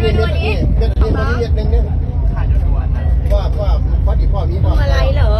เรียกเรียกเรียกเรียกเรียกเรียกเรียกว่าว่าพอดีพ่อมีพ่ออะไรเหรอ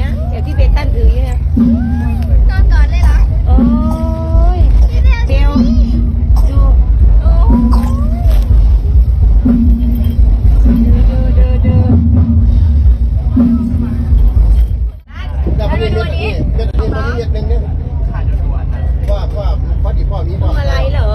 ี้ยเดี๋ยวพี่เบตันถือเนี่ยนอนก่อนเลยเหรอ โอ้ยเบลดูดูดูแต่พอเรียกนี่เรียกนี่พอดเรียกนึงเนี่ยว่าว่าพอดีพ่อนี้บอกอะไรเหรอ